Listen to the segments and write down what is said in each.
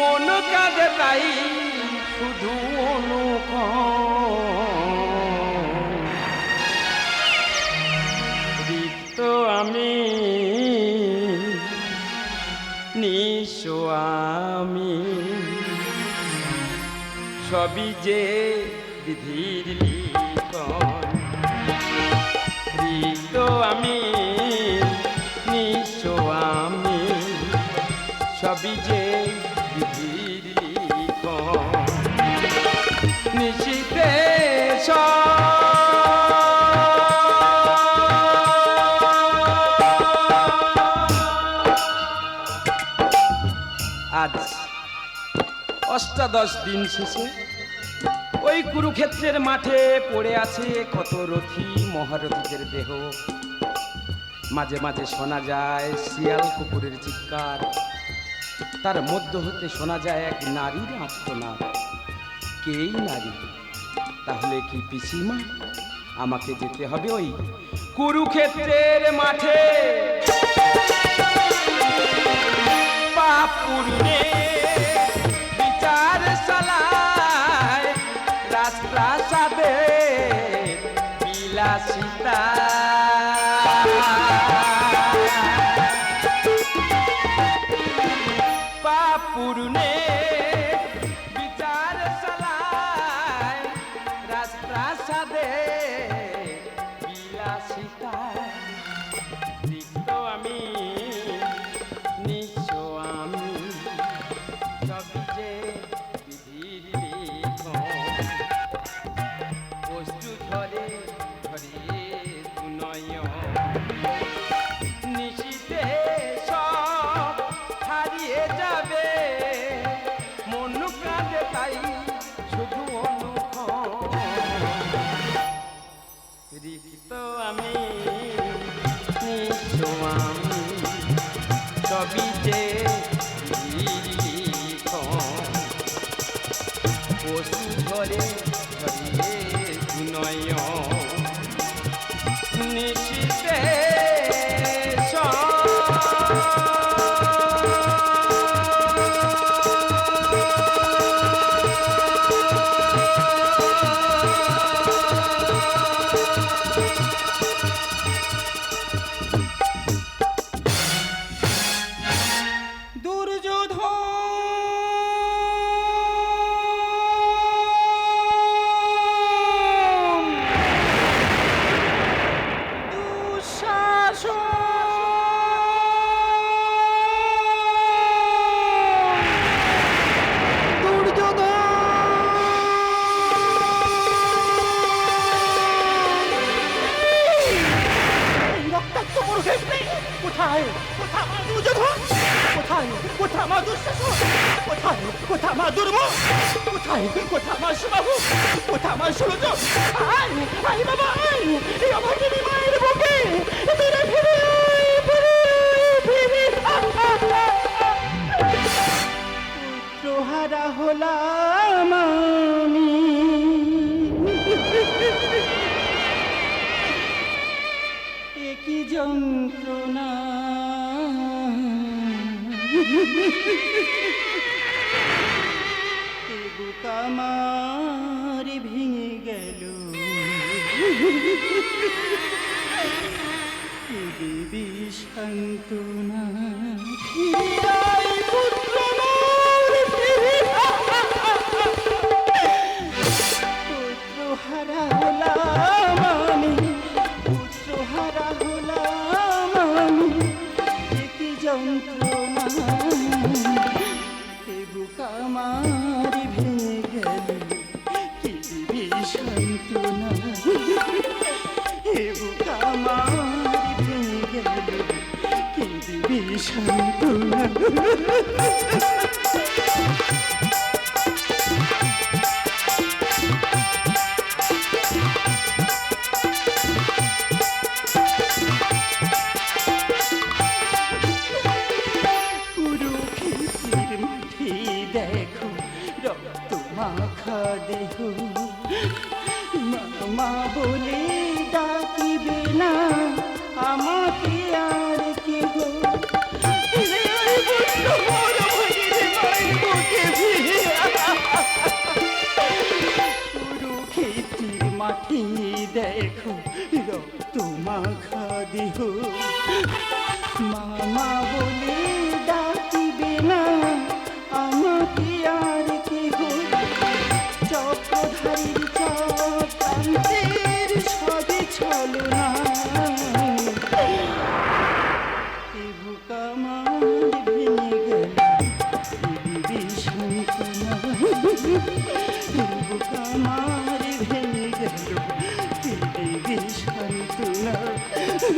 মন কাঁদে তাই শুধু অনুক আমি নিঃস্ব আমি। সবই যে বিধির আজ। অষ্টাদশ দিন শেষে ওই কুরুক্ষেত্রের মাঠে পড়ে আছে কত রথী মহারথীদের দেহ। মাঝে মাঝে শোনা যায় শিয়াল কুকুরের চিৎকার। তার মধ্য হতে শোনা যায় এক নারীর আত্মনাদ কেই নারী? তাহলে কি পিসিমা? আমাকে যেতে হবে ওই কুরুক্ষেত্রের মাঠে। পুরনে বিচার চালায় রাজপ্রাসাদে সবই দুর্ম কোথায়? কোথা মা সুবাহু কোথা মা সুরজ আয় আয় বাবা আয়। এই অভাগিনী মায়ের বুকে। আয়, ফিরে পুত্রহারা হলাম আমি। একই যন্ত্রণা। আমার ভেঙে গেল। দেবী সান্ত্বনা পুত্র দেখো রক্ত মাখা মা বলে ডাকিবে না আমাকে আর দেখো, রক্ত মাখা দেহ। মামা বলে ডাকিবে না, আমাকে আর কেহ চক্রধারীর চক্রান্তের সবে ছলো না। এ বুক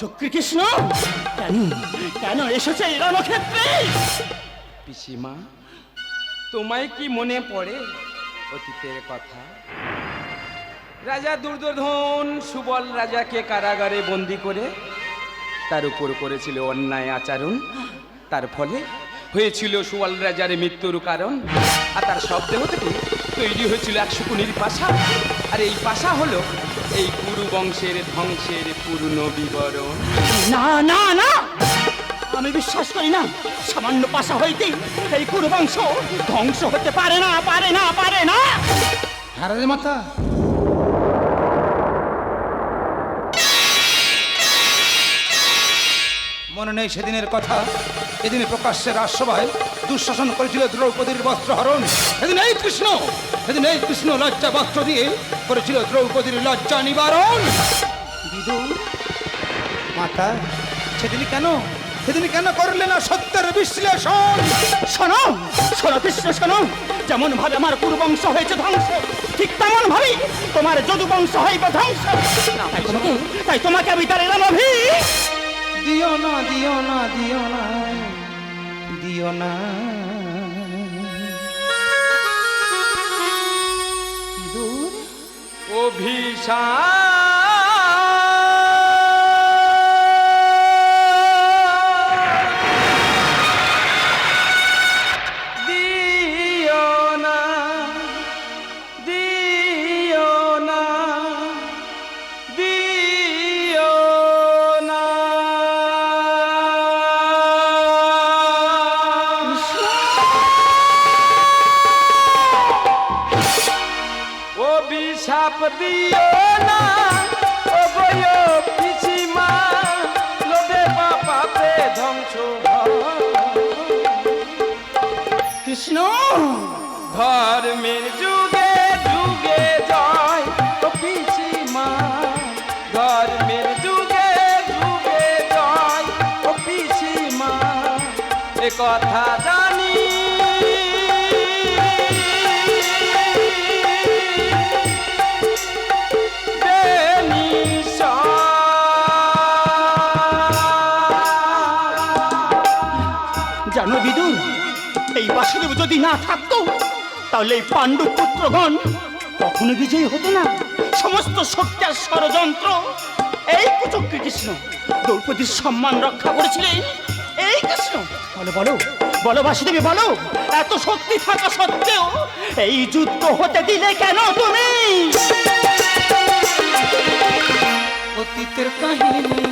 চক্র কৃষ্ণ? কেন? এসেছে রণক্ষেত্রে পিসিমা, তোমায় কি মনে পড়ে অতীতের কথা? রাজা দুর্যোধন সুবল রাজাকে কারাগারে বন্দি করে তার উপর করেছিল অন্যায় আচরণ। তার ফলে হয়েছিল সুবল রাজার মৃত্যুর কারণ। আর তার শব্দ থেকে তৈরি হয়েছিল এক শুকুনির পাশা। আর এই পাশা হলো এই কুরু বংশের ধ্বংসের পূর্ণ বিবরণ। না না না! আমি বিশ্বাস করি না সামান্য পাশা হইতে এই কুরু বংশ ধ্বংস হতে পারে না পারে না পারে না! হারারে মাথা মনে নেই সেদিনের কথা। এদিন প্রকাশ্যে রাজসভায় দুঃশাসন করেছিল দ্রৌপদীর বস্ত্রহরণ। সেদিন এই কৃষ্ণ, সেদিন এই কৃষ্ণ লজ্জা বস্ত্র দিয়ে করেছিল দ্রৌপদীর লজ্জা নিবারণ। বিদুর, মাতা সেদিন কেন? সেদিন কেন করলে না সত্যের বিশ্লেষণ? শোনো শোনো কৃষ্ণ, শোনো। যেমন ভাবে আমার কুরুবংশ হয়েছে ধ্বংস, ঠিক তেমন ভাবে তোমার যদু বংশ হইবে ধ্বংস। তাই তোমাকে আমি তার এলাম দিও না দিও না দিও না দিও না। অভিশাপ কথা জানি। জানো বিদুর এই বাসুদেব যদি না থাকতো, তাহলে এই পাণ্ডু পুত্রগণ কখনো বিজয়ী হতো না। সমস্ত শক্তি ষড়যন্ত্র, এই কুচক্রী কৃষ্ণ, দ্রৌপদীর সম্মান রক্ষা করেছিলেন। এই কৃষ্ণ বলো বলো বলো বাসুদেবী বলো এত শক্তি থাকা সত্ত্বেও এই যুদ্ধ হতে দিলে কেন তুমি? অতীতের কাহিনী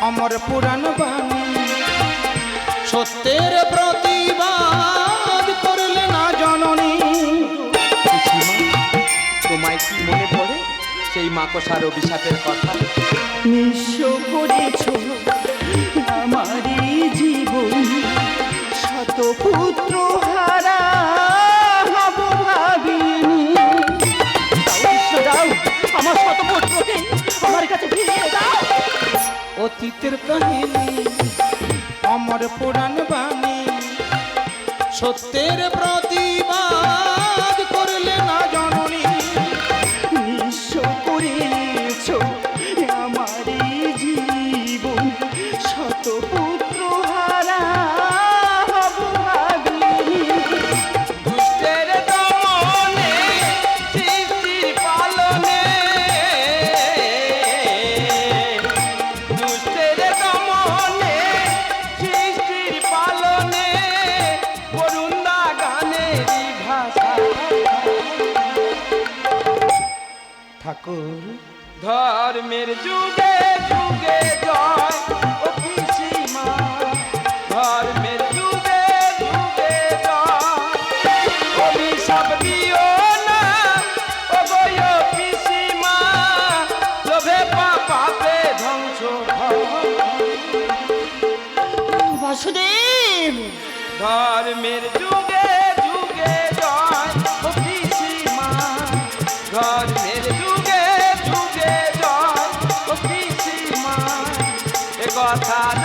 অমর পুরাণ বাণী সত্যের প্রতিবাদ করলে না জননী? তোমায় কি মনে পড়ে সেই মাকসার অভিশাপের কথা? নিঃস্ব করেছ আমার শত পুত্রকে আমার কাছে ফিরিয়ে দাও অতীতের কাহিনী অমর পুরাণ বাণী সত্যের প্রতিবাদ ঠাকুর। ধর্মের যুগে যুগে জয় ও পিসিমা। ধর্মের যুগে যুগে জয় অভিশাপ দিও না ও গয় পিসিমা। লোভে পাপে ধ্বংস বাসুদেব। ধর্মের যুগে যুগে কথা